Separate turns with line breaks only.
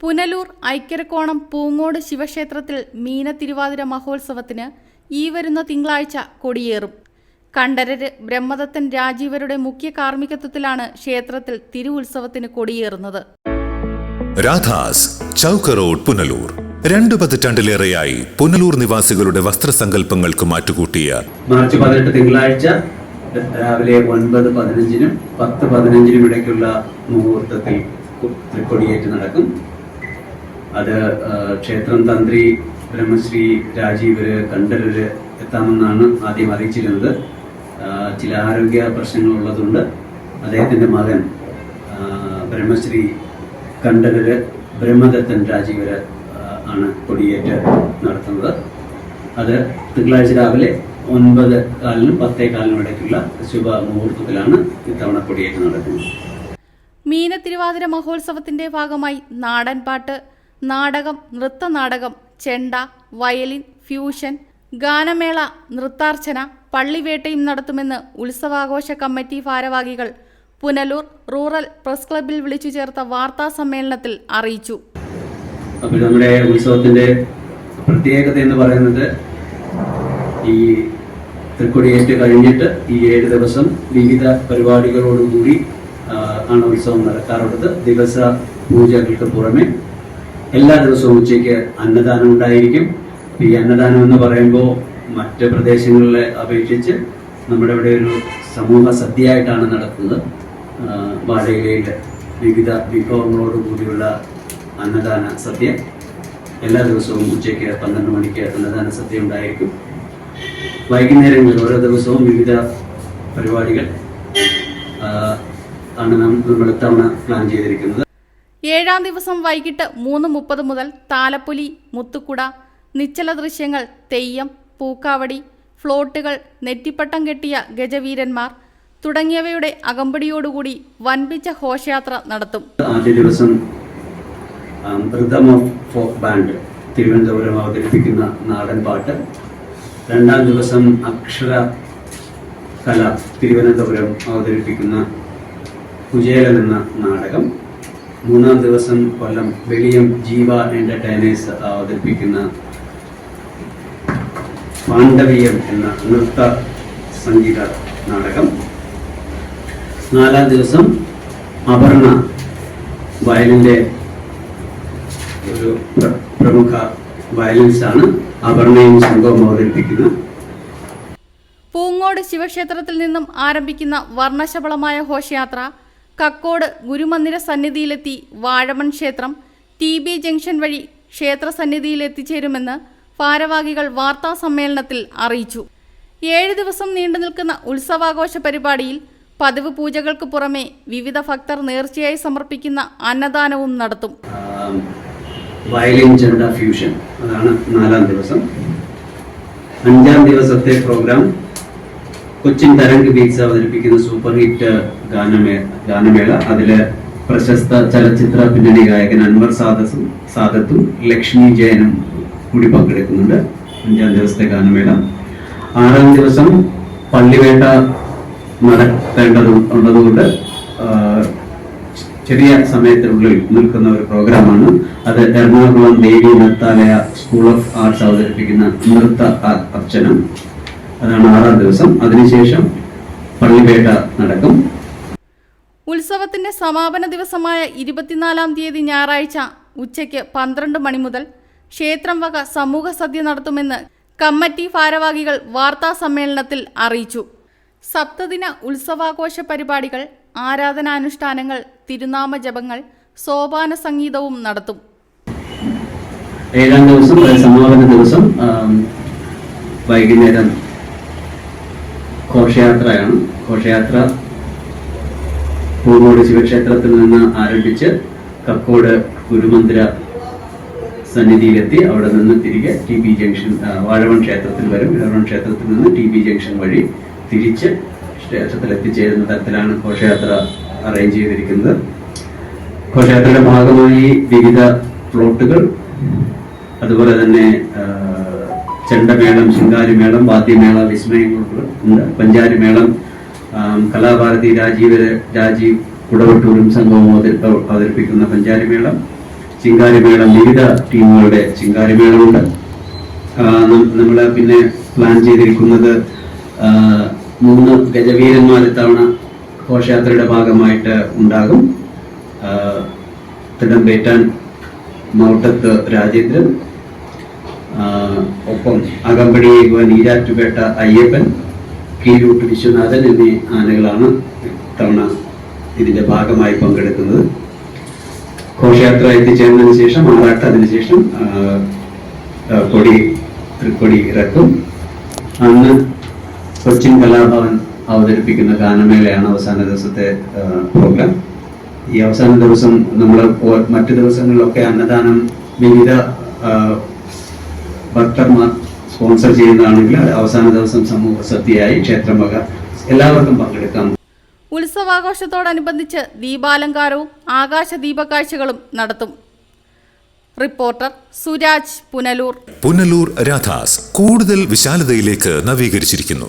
പുനലൂർ ഐക്യരക്കോണം പൂങ്ങോട് ശിവക്ഷേത്രത്തിൽ മീന തിരുവാതിര മഹോത്സവത്തിന് ഈ വരുന്ന തിങ്കളാഴ്ച കൊടിയേറും. കണ്ഠരര് ബ്രഹ്മദത്തൻ രാജീവരുടെ മുഖ്യ കാർമ്മികത്വത്തിലാണ് ക്ഷേത്രത്തിൽ തിരുവുത്സവത്തിന് കൊടിയേറുന്നത്.
രാധാസ് ചൗക്ക് റോഡ് പുനലൂർ. രണ്ടു പതിറ്റാണ്ടിലേറെയായി പുനലൂർ നിവാസികളുടെ വസ്ത്രസങ്കല്പങ്ങൾക്ക് മാറ്റുകൂട്ടിയ
മാർച്ച് പതിനെട്ട് തിങ്കളാഴ്ച രാവിലെ ഒൻപത് പതിനഞ്ചിനും പത്ത് പതിനഞ്ചിനും ഇടയ്ക്കുള്ള മുഹൂർത്തത്തിൽ കൊടിയേറ്റ് തൃക്കൊടിയേറ്റ് നടക്കും. അത് ക്ഷേത്രം തന്ത്രി ബ്രഹ്മശ്രീ രാജീവര് കണ്ഠരര് എത്താമെന്നാണ് ആദ്യം അറിയിച്ചിരുന്നത്. ചില ആരോഗ്യ പ്രശ്നങ്ങൾ ഉള്ളതുകൊണ്ട് അദ്ദേഹത്തിന്റെ മകൻ ബ്രഹ്മശ്രീ കണ്ഠരര് ബ്രഹ്മദത്തൻ രാജീവര് ആണ് കൊടിയേറ്റ് നടത്തുന്നത്. അത് തിങ്കളാഴ്ച രാവിലെ ഒൻപത് കാലിനും പത്തേ കാലിനും ഇടയ്ക്കുള്ള ശുഭ മുഹൂർത്തത്തിലാണ് ഇത്തവണ കൊടിയേറ്റ് നടക്കുന്നത്.
മീന തിരുവാതിര മഹോത്സവത്തിന്റെ ഭാഗമായി നാടൻപാട്ട് നാടകം നൃത്തനാടകം ചെണ്ട വയലിൻ ഫ്യൂഷൻ ഗാനമേള നൃത്താർച്ചന പള്ളിവേട്ടയും നടത്തുമെന്ന് ഉത്സവാഘോഷ കമ്മിറ്റി ഭാരവാഹികൾ പുനലൂർ റൂറൽ പ്രസ് ക്ലബിൽ വിളിച്ചു ചേർത്ത വാർത്താ സമ്മേളനത്തിൽ അറിയിച്ചു.
അപ്പോൾ നമ്മുടെ ഉത്സവത്തിന്റെ പ്രത്യേകത എന്ന് പറയുന്നത് ഈ തൃക്കൊടിയേറ്റ് കഴിഞ്ഞിട്ട് ഈ ഏഴ് ദിവസം വിവിധ പരിപാടികളോടുകൂടി ആണ് ഉത്സവം നടക്കാറുള്ളത്. ദിവസ പൂജകൾക്ക് പുറമെ എല്ലാ ദിവസവും ഉച്ചയ്ക്ക് അന്നദാനം ഉണ്ടായിരിക്കും. ഈ അന്നദാനം എന്ന് പറയുമ്പോൾ മറ്റ് പ്രദേശങ്ങളിലെ അപേക്ഷിച്ച് നമ്മുടെ ഇവിടെ ഒരു സമൂഹ സദ്യയായിട്ടാണ് നടക്കുന്നത്. വാടകയിലെ വിവിധ വിഭവങ്ങളോട് കൂടിയുള്ള അന്നദാന സദ്യ. എല്ലാ ദിവസവും ഉച്ചയ്ക്ക് പന്ത്രണ്ട് മണിക്ക് അന്നദാന സദ്യ ഉണ്ടായിരിക്കും. വൈകുന്നേരങ്ങളിൽ ഓരോ ദിവസവും വിവിധ പരിപാടികൾ ആണ് നമ്മൾ ഇത്തവണ പ്ലാൻ ചെയ്തിരിക്കുന്നത്.
ഏഴാം ദിവസം വൈകിട്ട് മൂന്ന് മുപ്പത് മുതൽ താലപ്പൊലി മുത്തുക്കുട നിശ്ചല ദൃശ്യങ്ങൾ തെയ്യം പൂക്കാവടി ഫ്ലോട്ടുകൾ നെറ്റിപ്പട്ടം കെട്ടിയ ഗജവീരന്മാർ തുടങ്ങിയവയുടെ അകമ്പടിയോടുകൂടി വൻപിച്ച ഘോഷയാത്ര നടത്തും.
ആദ്യ ദിവസം ഫോക്ക് ബാൻഡ് തിരുവനന്തപുരം അവതരിപ്പിക്കുന്ന നാടൻ പാട്ട്. രണ്ടാം ദിവസം അക്ഷര കല തിരുവനന്തപുരം അവതരിപ്പിക്കുന്ന കുചേലൻ എന്ന നാടകം. മൂന്നാം ദിവസം കൊല്ലം വെളിയം ജീവ എന്റർടൈനേഴ്സ് അവതരിപ്പിക്കുന്ന പാണ്ഡവീയം എന്ന നൃത്ത സംഗീത നാടകം. നാലാം ദിവസം അപർണ വയലിന്റെ ഒരു പ്ര- പ്രമുഖ വയലിൻസാണ് അപർണയും സംഘവും അവതരിപ്പിക്കുന്നത്.
പൂങ്ങോട് ശിവക്ഷേത്രത്തിൽ നിന്നും ആരംഭിക്കുന്ന വർണശബളമായ ഘോഷയാത്ര കക്കോട് ഗുരുമന്ദിര സന്നിധിയിലെത്തി വാഴമൺ ക്ഷേത്രം ടി ബി ജംഗ്ഷൻ വഴി ക്ഷേത്ര സന്നിധിയിൽ എത്തിച്ചേരുമെന്ന് ഭാരവാഹികൾ വാർത്താ സമ്മേളനത്തിൽ അറിയിച്ചു. ഏഴ് ദിവസം നീണ്ടു നിൽക്കുന്ന ഉത്സവാഘോഷ പരിപാടിയിൽ പതിവ് പൂജകൾക്ക് പുറമെ വിവിധ ഭക്തർ നേർച്ചയായി സമർപ്പിക്കുന്ന അന്നദാനവും നടത്തും.
വയലിൻ ചെണ്ട ഫ്യൂഷൻ. അതാണ് നാലാം ദിവസം. അഞ്ചാം ദിവസത്തെ പ്രോഗ്രാം കൊച്ചിൻ തരംഗ് ബീച്ച് അവതരിപ്പിക്കുന്ന സൂപ്പർ ഹിറ്റ് ഗാനമേ ഗാനമേള. അതിലെ പ്രശസ്ത ചലച്ചിത്ര പിന്നണി ഗായകൻ അൻവർ സാദസും സാദത്തും ലക്ഷ്മി ജയനും കൂടി പങ്കെടുക്കുന്നുണ്ട്. അഞ്ചാം ദിവസത്തെ ഗാനമേള. ആറാം ദിവസം പള്ളിവേട്ട നടത്തേണ്ടത് ഉള്ളതുകൊണ്ട് ചെറിയ സമയത്തിനുള്ളിൽ നിൽക്കുന്ന ഒരു പ്രോഗ്രാമാണ്. അത് Ernakulam Devi Nrithalaya school of arts അവതരിപ്പിക്കുന്ന നൃത്ത അർച്ചന. അതാണ് ആറാം ദിവസം. അതിനുശേഷം പള്ളിപേട്ട നടക്കും.
ഉത്സവത്തിന്റെ സമാപന ദിവസമായ ഇരുപത്തിനാലാം തീയതി ഞായറാഴ്ച ഉച്ചയ്ക്ക് പന്ത്രണ്ട് മണി മുതൽ ക്ഷേത്രം വക സമൂഹ സദ്യ നടത്തുമെന്ന് കമ്മിറ്റി ഭാരവാഹികൾ വാർത്താ സമ്മേളനത്തിൽ അറിയിച്ചു. സപ്തദിന ഉത്സവാഘോഷ പരിപാടികൾ ആരാധനാനുഷ്ഠാനങ്ങൾ തിരുനാമ ജപങ്ങൾ സോപാന സംഗീതവും നടത്തും.
ഏഴാം ദിവസം സമാപന ദിവസം വൈകുന്നേരം ഘോഷയാത്രയാണ്. ഘോഷയാത്ര പൂങ്ങോട് ശിവക്ഷേത്രത്തിൽ നിന്ന് ആരംഭിച്ച് കക്കോട് ഗുരുമന്ദിര സന്നിധിയിലെത്തി. അവിടെ നിന്ന് തിരികെ ടി ബി ജംഗ്ഷൻ വാഴവൺ ക്ഷേത്രത്തിൽ വരും. വാഴവൺ ക്ഷേത്രത്തിൽ നിന്ന് ടി ബി ജംഗ്ഷൻ വഴി തിരിച്ച് ക്ഷേത്രത്തിൽ എത്തിച്ചേരുന്ന തരത്തിലാണ് ഘോഷയാത്ര അറേഞ്ച് ചെയ്തിരിക്കുന്നത്. ഘോഷയാത്രയുടെ ഭാഗമായി വിവിധ പ്ലോട്ടുകൾ അതുപോലെ തന്നെ ചെണ്ടമേളം ശിങ്കാരിമേളം വാദ്യമേള വിസ്മയം ഉണ്ട്. പഞ്ചാരിമേളം കലാഭാരതി രാജീവ് രാജീവ് കുടവട്ടൂരും സംഘവും അവതരി- അവതരിപ്പിക്കുന്ന പഞ്ചാരിമേളം. ചിങ്കാരിമേളം വിവിധ ടീമുകളുടെ ചിങ്കാരിമേളമുണ്ട് നമ്മൾ പിന്നെ പ്ലാൻ ചെയ്തിരിക്കുന്നത് മൂന്ന് ഗജവീരന്മാർ ഇത്തവണ ഘോഷയാത്രയുടെ ഭാഗമായിട്ട് ഉണ്ടാകും. തിടമ്പേറ്റാൻ മൗട്ടത്ത് രാജേന്ദ്രൻ ഒപ്പം അകമ്പടി നീരാറ്റുപേട്ട അയ്യപ്പൻ കീഴൂട്ട് വിശ്വനാഥൻ എന്നീ ആനകളാണ് ഇത്തവണ ഇതിന്റെ ഭാഗമായി പങ്കെടുക്കുന്നത്. ഘോഷയാത്ര എത്തിച്ചേർന്നതിന് ശേഷം ആറാട്ട് അതിനുശേഷം കൊടി തൃക്കൊടി ഇറക്കും. അന്ന് കൊച്ചിൻ കലാഭവൻ അവതരിപ്പിക്കുന്ന ഗാനമേളയാണ് അവസാന ദിവസത്തെ പ്രോഗ്രാം. ഈ അവസാന ദിവസം നമ്മൾ മറ്റു ദിവസങ്ങളിലൊക്കെ അന്നദാനം വിവിധ ഭക്തന്മാർ സ്പോൺസർ ചെയ്യുന്നതാണെങ്കിൽ അവസാന ദിവസം സമൂഹ സദ്യയായി ക്ഷേത്രം വക എല്ലാവർക്കും പങ്കെടുക്കാം.
ഉത്സവാഘോഷത്തോടനുബന്ധിച്ച് ദീപാലങ്കാരവും ആകാശ ദീപക്കാഴ്ചകളും നടത്തും. റിപ്പോർട്ടർ സുരാജ് പുനലൂർ.
പുനലൂർ രാധാസ് കൂടുതൽ വിശാലതയിലേക്ക് നവീകരിച്ചിരിക്കുന്നു.